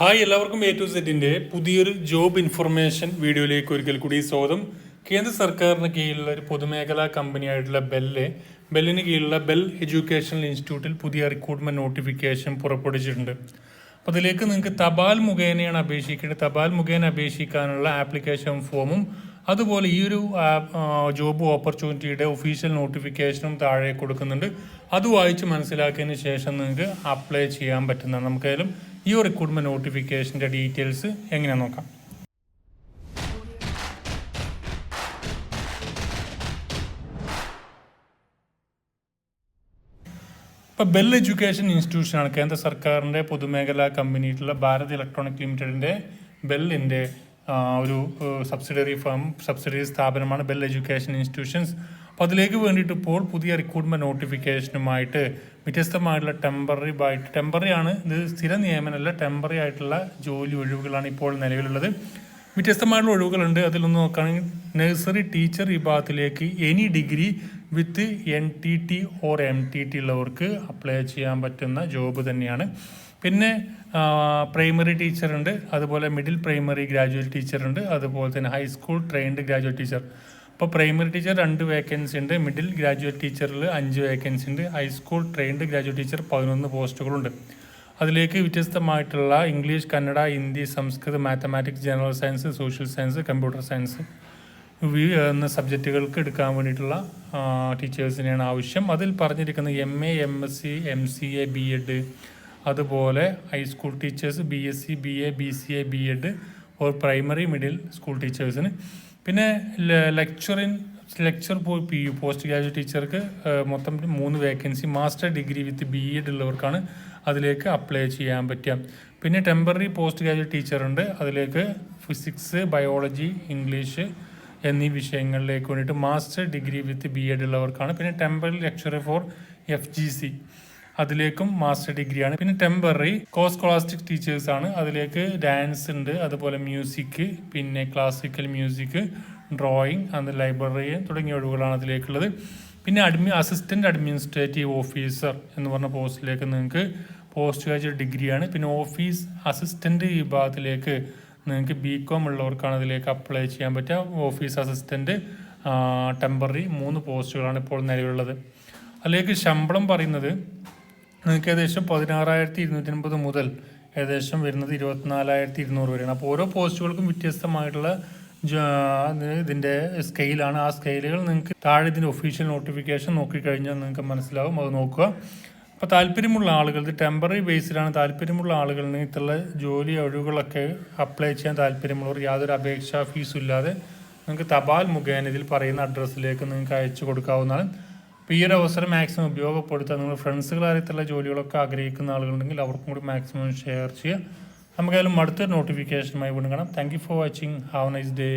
Hi എല്ലാവർക്കും A to സെറ്റിന്റെ പുതിയൊരു ജോബ് ഇൻഫർമേഷൻ വീഡിയോയിലേക്ക് ഒരിക്കൽ കൂടി സ്വാഗതം. കേന്ദ്ര സർക്കാരിന് കീഴിലുള്ള ഒരു പൊതുമേഖലാ കമ്പനിയായിട്ടുള്ള ബെല്ല് ബെല്ലിന് കീഴിലുള്ള ബെൽ എഡ്യൂക്കേഷണൽ ഇൻസ്റ്റിറ്റ്യൂട്ടിൽ പുതിയ റിക്രൂട്ട്മെന്റ് നോട്ടിഫിക്കേഷൻ പുറപ്പെടുവിച്ചിട്ടുണ്ട്. അപ്പോൾ അതിലേക്ക് നിങ്ങൾക്ക് തപാൽ മുഖേനയാണ് അപേക്ഷിക്കേണ്ടത്. തപാൽ മുഖേന അപേക്ഷിക്കാനുള്ള ആപ്ലിക്കേഷൻ ഫോമും അതുപോലെ ഈ ഒരു ജോബ് ഓപ്പർച്യൂണിറ്റിയുടെ ഒഫീഷ്യൽ നോട്ടിഫിക്കേഷനും താഴെ കൊടുക്കുന്നുണ്ട്. അത് വായിച്ച് മനസ്സിലാക്കിയതിന് ശേഷം നിങ്ങൾക്ക് അപ്ലൈ ചെയ്യാൻ പറ്റുന്നതാണ്. നമുക്കായാലും ഈ റിക്രൂട്ട്മെന്റ് നോട്ടിഫിക്കേഷന്റെ ഡീറ്റെയിൽസ് എങ്ങനെ നോക്കാം? ഇപ്പോൾ ബെൽ എഡ്യൂക്കേഷൻ ഇൻസ്റ്റിറ്റ്യൂഷൻ ആണ് കേന്ദ്ര സർക്കാരിന്റെ പൊതുമേഖലാ കമ്പനിയായിട്ടുള്ള ഭാരത് ഇലക്ട്രോണിക് ലിമിറ്റഡിന്റെ ബെല്ലിന്റെ ഒരു സബ്സിഡറി ഫേം സബ്സിഡറി സ്ഥാപനമാണ് ബെൽ എഡ്യൂക്കേഷൻ ഇൻസ്റ്റിറ്റ്യൂഷൻസ് അപ്പോൾ അതിലേക്ക് വേണ്ടിയിട്ട് ഇപ്പോൾ പുതിയ റിക്രൂട്ട്മെന്റ് നോട്ടിഫിക്കേഷനുമായിട്ട് വ്യത്യസ്തമായിട്ടുള്ള ടെമ്പററി ആയിട്ട് ടെമ്പററി ആണ്. ഇത് സ്ഥിര നിയമനമല്ല ടെമ്പററി ആയിട്ടുള്ള ജോലി ഒഴിവുകളാണ് ഇപ്പോൾ നിലവിലുള്ളത്. വ്യത്യസ്തമായിട്ടുള്ള ഒഴിവുകളുണ്ട്. അതിലൊന്ന് നോക്കുകയാണെങ്കിൽ നഴ്സറി ടീച്ചർ വിഭാഗത്തിലേക്ക് any degree with N T T or M T T ഉള്ളവർക്ക് അപ്ലൈ ചെയ്യാൻ പറ്റുന്ന ജോബ് തന്നെയാണ്. പിന്നെ പ്രൈമറി ടീച്ചറുണ്ട് അതുപോലെ മിഡിൽ പ്രൈമറി ഗ്രാജുവേറ്റ് ടീച്ചറുണ്ട് അതുപോലെ തന്നെ high school trained graduate teacher ഇപ്പോൾ പ്രൈമറി ടീച്ചർ രണ്ട് വേക്കൻസി ഉണ്ട് മിഡിൽ ഗ്രാജുവേറ്റ് ടീച്ചറിൽ അഞ്ച് വേക്കൻസി ഉണ്ട് ഹൈസ്കൂൾ ട്രെയിൻഡ് ഗ്രാജുവേറ്റ് ടീച്ചർ പതിനൊന്ന് പോസ്റ്റുകളുണ്ട് അതിലേക്ക് വ്യത്യസ്തമായിട്ടുള്ള English Kannada Hindi Sanskrit mathematics general science social science computer science എന്ന സബ്ജക്റ്റുകൾക്ക് എടുക്കാൻ വേണ്ടിയിട്ടുള്ള ടീച്ചേഴ്സിനെയാണ് ആവശ്യം. അതിൽ പറഞ്ഞിരിക്കുന്ന M A M S C M C A B Ed അതുപോലെ high school teachers B S C B A B C A B Ed or primary middle school ടീച്ചേഴ്സിന് പിന്നെ ലെക്ചറിൻ ലെക്ചർ പോയി പി യു പോസ്റ്റ് ഗ്രാജുവേറ്റ് ടീച്ചർക്ക് മൊത്തം മൂന്ന് vacancy master degree with B Ed ഉള്ളവർക്കാണ് അതിലേക്ക് apply ചെയ്യാൻ പറ്റുക. പിന്നെ ടെമ്പററി പോസ്റ്റ് ഗ്രാജുവേറ്റ് ടീച്ചറുണ്ട് അതിലേക്ക് ഫിസിക്സ് ബയോളജി ഇംഗ്ലീഷ് എന്നീ വിഷയങ്ങളിലേക്ക് വേണ്ടിയിട്ട് master degree with B Ed ഉള്ളവർക്കാണ്. പിന്നെ temporary lecturer for F G C അതിലേക്കും master ഡിഗ്രിയാണ്. പിന്നെ ടെമ്പററി കോസ് സ്കോളാസ്റ്റിക് ടീച്ചേഴ്സ് ആണ്. അതിലേക്ക് ഡാൻസ് ഉണ്ട് അതുപോലെ മ്യൂസിക് പിന്നെ ക്ലാസിക്കൽ മ്യൂസിക് ഡ്രോയിങ് അത് ലൈബ്രറി തുടങ്ങിയ ഒഴിവുകളാണ് അതിലേക്കുള്ളത്. പിന്നെ അഡ്മി അസിസ്റ്റന്റ് അഡ്മിനിസ്ട്രേറ്റീവ് ഓഫീസർ എന്ന് പറഞ്ഞ പോസ്റ്റിലേക്ക് നിങ്ങൾക്ക് പോസ്റ്റ് ഗ്രാജുവേറ്റ് ഡിഗ്രിയാണ്. പിന്നെ ഓഫീസ് അസിസ്റ്റന്റ് വിഭാഗത്തിലേക്ക് നിങ്ങൾക്ക് ബി കോം ഉള്ളവർക്കാണ് അതിലേക്ക് അപ്ലൈ ചെയ്യാൻ പറ്റുക. ഓഫീസ് അസിസ്റ്റന്റ് ടെമ്പററി മൂന്ന് പോസ്റ്റുകളാണ് ഇപ്പോൾ നിലവിലുള്ളത്. അതിലേക്ക് ശമ്പളം പറയുന്നത് നിങ്ങൾക്ക് ഏകദേശം പതിനാറായിരത്തി ഇരുന്നൂറ്റി അൻപത് മുതൽ ഏകദേശം വരുന്നത് ഇരുപത്തിനാലായിരത്തി ഇരുന്നൂറ് വരെയാണ്. അപ്പോൾ ഓരോ പോസ്റ്റുകൾക്കും വ്യത്യസ്തമായിട്ടുള്ള ഇതിന്റെ സ്കെയിലാണ്. ആ സ്കെയിലുകൾ നിങ്ങൾക്ക് താഴെ ഇതിന്റെ ഒഫീഷ്യൽ നോട്ടിഫിക്കേഷൻ നോക്കിക്കഴിഞ്ഞാൽ നിങ്ങൾക്ക് മനസ്സിലാവും. അത് നോക്കുക. അപ്പോൾ താല്പര്യമുള്ള ആളുകൾ ഇത് ടെമ്പററി ബേസിലാണ്. താല്പര്യമുള്ള ആളുകൾ ഇത്തരം ജോലി ഒഴിവുകളൊക്കെ അപ്ലൈ ചെയ്യാൻ താല്പര്യമുള്ളവർ യാതൊരു അപേക്ഷാ ഫീസും ഇല്ലാതെ നിങ്ങൾക്ക് തപാൽ മുഖേന ഇതിൽ പറയുന്ന അഡ്രസ്സിലേക്ക് നിങ്ങൾക്ക് അയച്ചു കൊടുക്കാവുന്നതാണ്. അപ്പോൾ ഈ ഒരു അവസരം മാക്സിമം ഉപയോഗപ്പെടുത്തുക നിങ്ങൾ ഫ്രണ്ട്സുകൾ അറിയത്തുള്ള ജോലികളൊക്കെ ആഗ്രഹിക്കുന്ന ആളുകളുണ്ടെങ്കിൽ അവർക്കും കൂടി മാക്സിമം ഷെയർ ചെയ്യുക. നമുക്കായാലും അടുത്തൊരു നോട്ടിഫിക്കേഷനുമായി വീണ്ടും കാണാം. Thank you for watching have nice day